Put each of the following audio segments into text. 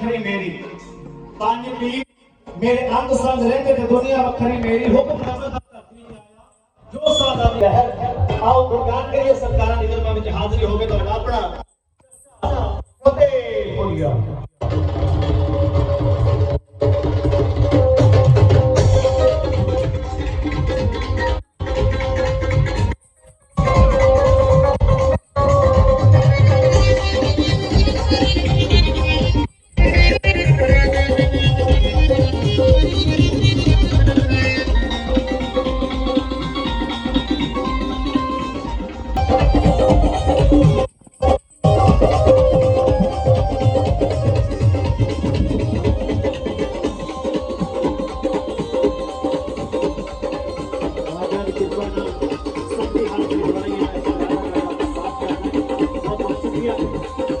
ਵੱਖਰੀ ਮੇਰੀ ਪੰਜ ਪੀਰ ਮੇਰੇ ਅੰਗ ਸੰਗ ਰਹਿੰਦੇ ਤੇ ਦੁਨੀਆ ਵੱਖਰੀ ਮੇਰੀ ਹੁਕਮ ਨਜ਼ਰ ਦਾ ਧਰਤੀ ਤੇ ਆਇਆ ਜੋ ਸਾਡਾ ਲਹਿਰ ਆਓ ਗੁਰਗਾਨ ਕਰੀਏ ਸਰਕਾਰਾਂ ਦੀ ਦਰਬਾਰ ਵਿੱਚ ਹਾਜ਼ਰੀ ਹੋਵੇ ਤੁਹਾਡਾ ਆਪਣਾ ਫਤਿਹ ਹੋਈਆ ਰਾਜਾ Thank.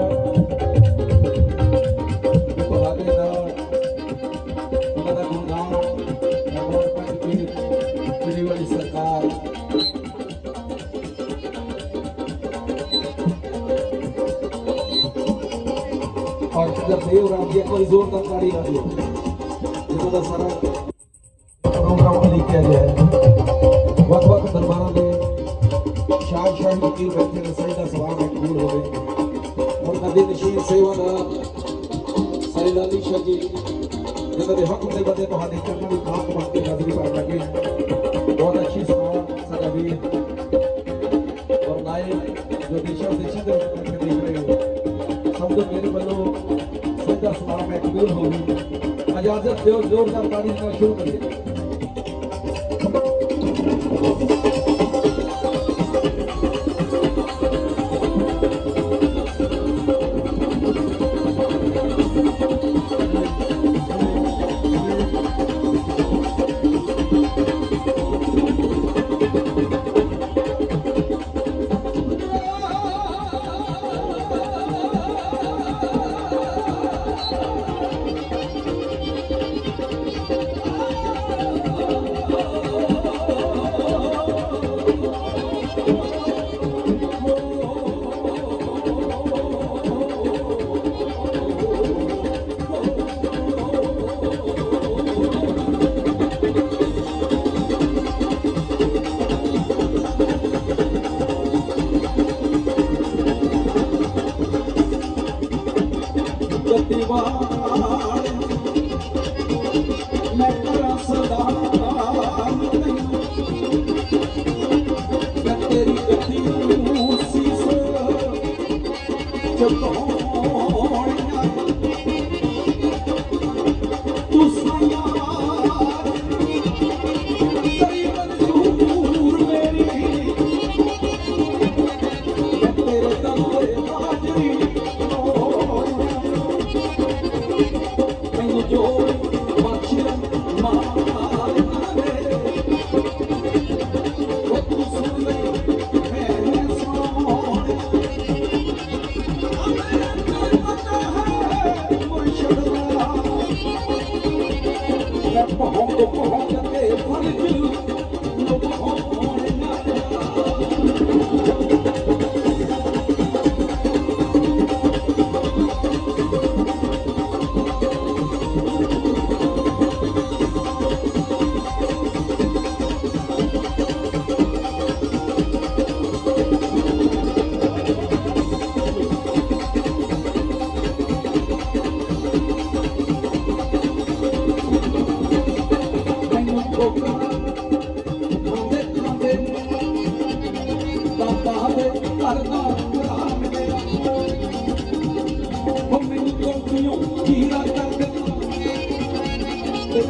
ਔਰ ਜਦ ਦੇਵ ਰਾਮ ਦੀ ਕੋਈ ਜ਼ੋਰਦਾਰ ਤਾੜੀ ਆ ਦਿਓ ਜਿਹਨਾਂ ਦਾ ਸਾਰਾ ਪ੍ਰੋਗਰਾਮ ਲਿਖਿਆ ਗਿਆ ਹੈ ਵੱਖ ਵੱਖ ਦਰਬਾਰਾਂ ਦੇ ਸ਼ਾਹ ਸ਼ਾਹੀ ਵਕੀਲ ਬੈਠੇ ਨੇ ਸਹੀ ਦਾ ਸਵਾਲ ਮਕਬੂਲ ਹੋਵੇ ਔਰ ਕਦੇ ਨਸ਼ੀਨ ਸੇਵਾ ਦਾ ਸਾਰੀ ਲਾਲੀ ਸ਼ਾਹ ਜੀ ਜਿਹਨਾਂ ਦੇ ਹੁਕਮ ਦੇ ਬੰਦੇ ਤੁਹਾਡੇ ਚਰਨਾਂ ਦੀ ਖਾਕ ਬਣ ਕੇ ਹਾਜ਼ਰੀ ਭਰਨ ਲੱਗੇ ਬਹੁਤ ਅੱਛੀ ਸਮਾਂ ਸਾਡਾ ਵੀਰ ਔਰ ਨਾਏ ਜੋ ਦਿਸ਼ਾ ਦੇਸ਼ਾਂ ਦੇ ਵਿੱਚ ਬੈਠੇ ਦੇਖ ਰਹੇ ਹੋ ਸਭ ਤੋਂ ਮੇਰੇ ਵੱਲੋਂ ਸਿੱਧਾ ਸਲਾਮ ਹੈ ਕਬੂਲ ਹੋਵੇ ਇਜਾਜ਼ਤ ਦਿਓ ਜ਼ੋਰਦਾਰ ਤਾੜੀ ਨਾਲ जतवा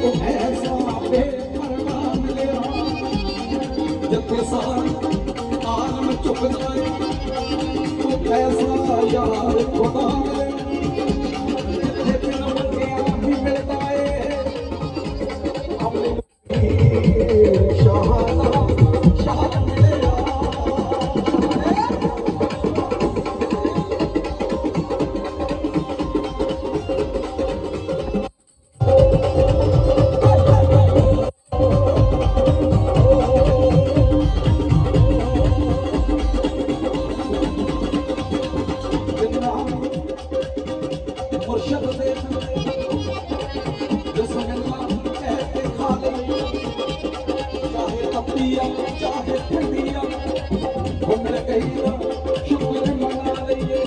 किस चुका त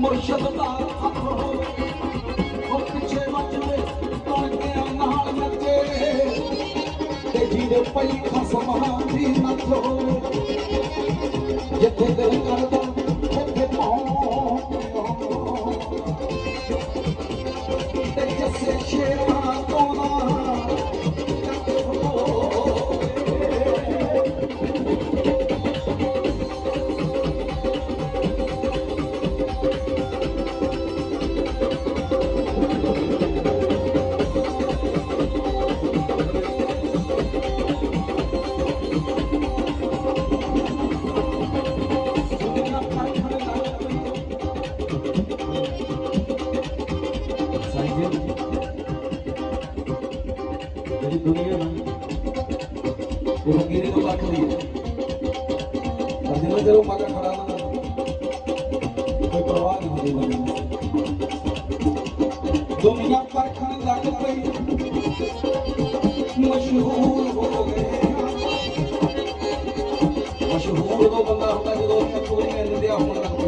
ਮੁਰਸ਼ਦ ਦਾ ਹੱਥ ਹੋ ਉਹ ਪਿੱਛੇ ਵੱਜਦੇ ਟੋਲਕਿਆਂ ਨਾਲ ਨੱਚੇ। ਤੇ ਜਿਹਦੇ ਪਈ ਖਸਮਾਂ ਦੀ ਨੱਥ ਹੋ ਜਿੱਥੇ ਦਿਲ ਕਰਦਾ, ਉੱਥੇ ਪਹੁੰਚ ਤੇ ਜੱਸੇ ਸ਼ੇਰਾਂ ਉਹ ਫਕੀਰੀ ਤੋਂ ਪਰਖਦੀ ਹੈ? ਜਿੰਨਾ ਚਿਰ ਉਹ ਮਗਰ ਖੜਾ ਨਾ ਕੋਈ ਪਰਵਾਹ ਨਹੀਂ ਹੁੰਦੀ ਬੰਦੇ ਦੁਨੀਆ ਪਰਖਣ ਲੱਗ ਪਈ। ਮਸ਼ਹੂਰ ਹੋ ਗਏ ਮਸ਼ਹੂਰ ਉਹ ਬੰਦਾ ਹੁੰਦਾ ਜਦੋਂ ਉਹਨੇ ਚੋਰੀਆਂ ਨਿੰਦਿਆ ਹੋਣ ਲੱਗ ਪੈਂਦੀ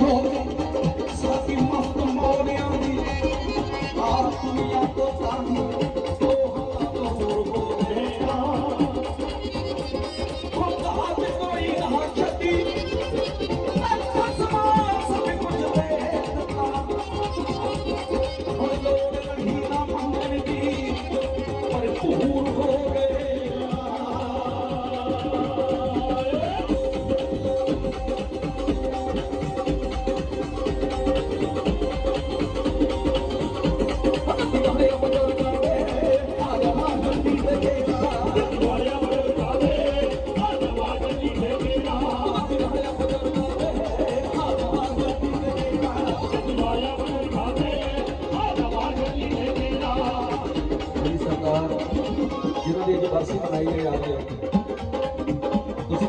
hope.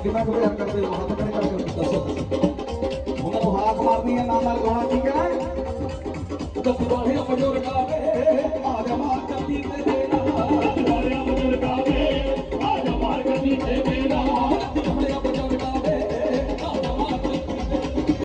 ਬਿਨਾਂ ਕੋਈ ਅੰਦਰ ਤੇ ਉਹ ਹੱਥ ਕਰਕੇ ਦੱਸੋ ਉਹਨਾਂ ਨੂੰ ਹਾਕ ਮਾਰਨੀ ਹੈ ਨਾਲ ਨਾਲ ਗਾਉਣਾ ਠੀਕ ਹੈ। ਤਾਂ ਗੁਰੂ ਹੀ ਆਪਣਾ ਰਖਾਵੇ ਆ ਮਾਰ ਚੱਤੀ ਤੇ